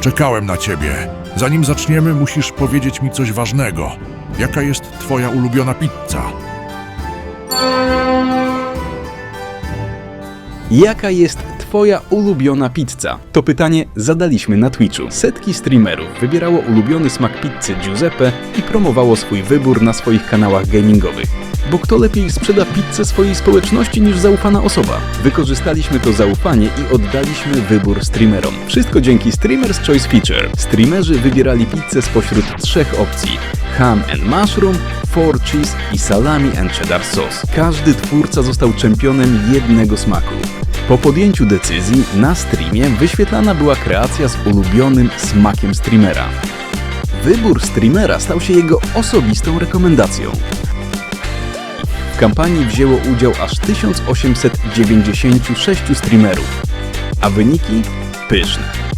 Czekałem na ciebie. Zanim zaczniemy, musisz powiedzieć mi coś ważnego. Jaka jest twoja ulubiona pizza? Jaka jest Twoja ulubiona pizza? To pytanie zadaliśmy na Twitchu. Setki streamerów wybierało ulubiony smak pizzy Giuseppe i promowało swój wybór na swoich kanałach gamingowych. Bo kto lepiej sprzeda pizzę swojej społeczności niż zaufana osoba? Wykorzystaliśmy to zaufanie i oddaliśmy wybór streamerom. Wszystko dzięki Streamers Choice Feature. Streamerzy wybierali pizzę spośród trzech opcji. Ham and mushroom, four cheese i salami and cheddar sauce. Każdy twórca został czempionem jednego smaku. Po podjęciu decyzji na streamie wyświetlana była kreacja z ulubionym smakiem streamera. Wybór streamera stał się jego osobistą rekomendacją. Kampanii wzięło udział aż 1896 streamerów, a wyniki pyszne.